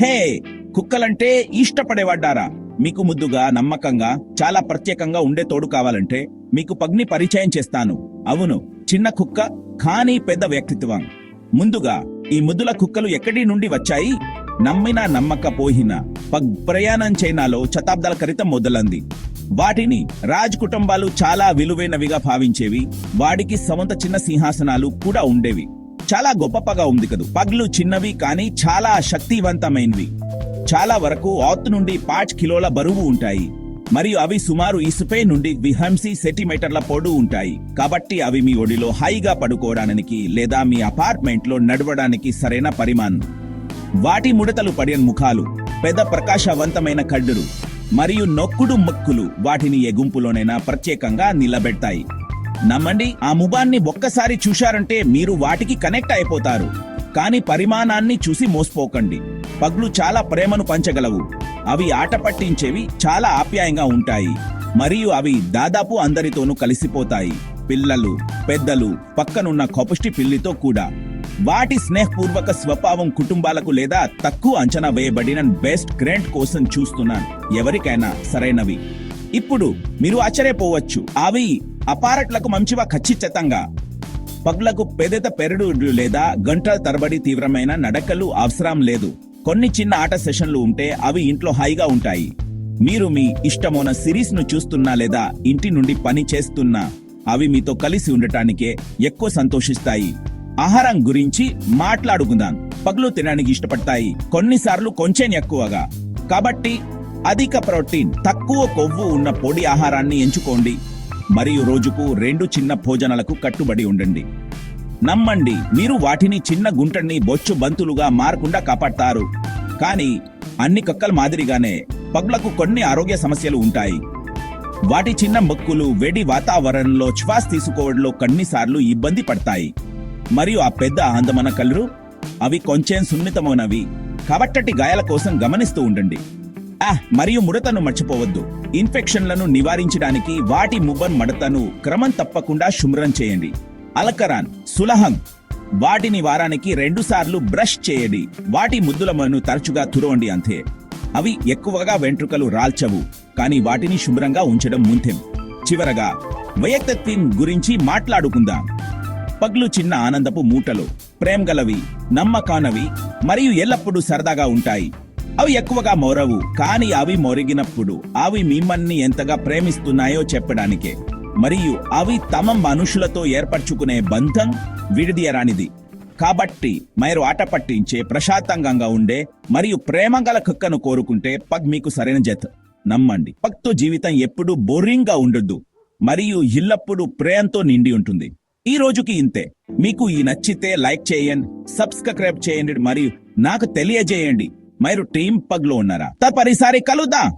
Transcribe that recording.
హే కుక్కలంటే ఇష్టపడేవాడారా మీకు ముద్దుగా నమ్మకంగా చాలా ప్రత్యేకంగా ఉండే తోడు కావాలంటే మీకు పగ్ని పరిచయం చేస్తాను. అవును చిన్న కుక్క కానీ పెద్ద వ్యక్తిత్వం. ముందుగా ఈ ముద్దుల కుక్కలు ఎక్కడి నుండి వచ్చాయి? నమ్మిన నమ్మకపోయిన పగ్ ప్రయాణం చైనాలో శతాబ్దాల క్రితం మొదలంది. వాటిని రాజ్ కుటుంబాలు చాలా విలువైనవిగా భావించేవి. వాడికి సొంత చిన్న సింహాసనాలు కూడా ఉండేవి. చాలా గొప్పగా ఉంది కదూ. పగ్లు చిన్నవి కానీ చాలా శక్తివంతమైనవి. చాలా వరకు ఆత్ నుండి పాచ్ కిలోల బరువు ఉంటాయి. మరియు అవి సుమారు ఇసుపే నుండి విహంసి సెంటీమీటర్ల పొడవు ఉంటాయి. కాబట్టి అవి మీ ఒడిలో హైగా పడుకోవడానికి లేదా మీ అపార్ట్మెంట్లో నడవడానికి సరైన పరిమాణం. వాటి ముడతలు పడిన ముఖాలు పెద్ద ప్రకాశవంతమైన కడ్డులు మరియు నొక్కుడు మొక్కులు వాటిని ఎగుంపులోనైనా ప్రత్యేకంగా నిలబెడతాయి. నమ్మండి ఆ ముబాన్ని ఒక్కసారి చూశారంటే మీరు వాటికి కనెక్ట్ అయిపోతారు. కానీ పరిమాణాన్ని చూసి మోసపోకండి. పగ్లు చాలా ప్రేమను పంచగలవు. అవి ఆట పట్టించేవి చాలా ఆప్యాయంగా ఉంటాయి. మరియు అవి దాదాపు అందరితోనూ కలిసిపోతాయి. పిల్లలు పెద్దలు పక్కనున్న కొపష్టి పిల్లితో కూడా. వాటి స్నేహపూర్వక స్వభావం కుటుంబాలకు లేదా తక్కువ అంచనా వేయబడిన బెస్ట్ గ్రాంట్ కోసం చూస్తున్నాను. ఎవరికైనా సరైనవి. ఇప్పుడు మీరు ఆశ్చర్యపోవచ్చు. అవి అపారట్లకు మంచివా ఖచ్చితంగా. పగులకు పెదత పెరడు లేదా గంటల తరబడి తీవ్రమైన నడకలు అవసరం లేదు. కొన్ని చిన్న ఆట సెషన్లు ఉంటే అవి ఇంట్లో హాయిగా ఉంటాయి. మీరు మీ ఇష్టమైన సిరీస్ను చూస్తున్నా లేదా ఇంటి నుండి పని చేస్తున్నా అవి మీతో కలిసి ఉండటానికే ఎక్కువ సంతోషిస్తాయి. ఆహారం గురించి మాట్లాడుకుందాం. పగులు తినడానికి ఇష్టపడతాయి. కొన్నిసార్లు కొంచెం ఎక్కువగా. కాబట్టి అధిక ప్రోటీన్ తక్కువ కొవ్వు ఉన్న పొడి ఆహారాన్ని ఎంచుకోండి. మరియు రోజుకు రెండు చిన్న భోజనాలకు కట్టుబడి ఉండండి. నమ్మండి మీరు వాటిని చిన్న గుంటని బొచ్చు బంతులుగా మారకుండా కాపాడతారు. కానీ అన్ని కక్కల మాదిరిగానే పగులకు కొన్ని ఆరోగ్య సమస్యలు ఉంటాయి. వాటి చిన్న మొక్కులు వేడి వాతావరణంలో శ్వాస తీసుకోవడంలో కొన్నిసార్లు ఇబ్బంది పడతాయి. మరియు ఆ పెద్ద అందమైన కలరు అవి కొంచెం సున్నితమైనవి. కాబట్టటి గాయాల కోసం గమనిస్తూ ఉండండి. మరియు ముడతను మర్చిపోవద్దు. ఇన్ఫెక్షన్లను నివారించడానికి వాటి ముబ్బన్ మడతను క్రమం తప్పకుండా శుభ్రం చేయండి. అలకరాన్ సులహం. వాటిని వారానికి రెండు సార్లు బ్రష్ చేయండి. వాటి ముద్దులమను తరచుగా తురవండి అంతే. అవి ఎక్కువగా వెంట్రుకలు రాల్చవు కానీ వాటిని శుభ్రంగా ఉంచడం ముంతెం. చివరగా వయక్తత్వం గురించి మాట్లాడుకుందాం. పగ్లు చిన్న ఆనందపు మూటలు ప్రేమ్ గలవి నమ్మకానవి మరియు ఎల్లప్పుడూ సరదాగా ఉంటాయి. అవి ఎక్కువగా మోరవు కానీ అవి మొరిగినప్పుడు అవి మిమ్మల్ని ఎంతగా ప్రేమిస్తున్నాయో చెప్పడానికే. మరియు అవి తమ మనుషులతో ఏర్పరచుకునే బంధం విడిదీయరానిది. కాబట్టి మీరు ఆట పట్టించే ప్రశాంతంగా ఉండే మరియు ప్రేమగల కుక్కను కోరుకుంటే పగ్ మీకు సరైన జత. నమ్మండి. పగ్తో జీవితం ఎప్పుడూ బోరింగ్గా ఉండొద్దు. మరియు ఎల్లప్పుడూ ప్రేమతో నిండి ఉంటుంది. ఈ రోజుకి ఇంతే. మీకు ఈ నచ్చితే లైక్ చేయండి సబ్స్క్రైబ్ చేయండి మరియు నాకు తెలియజేయండి. మీరు టీం పగ్లో ఉన్నారా? తదుపరిసారి కలుద్దాం.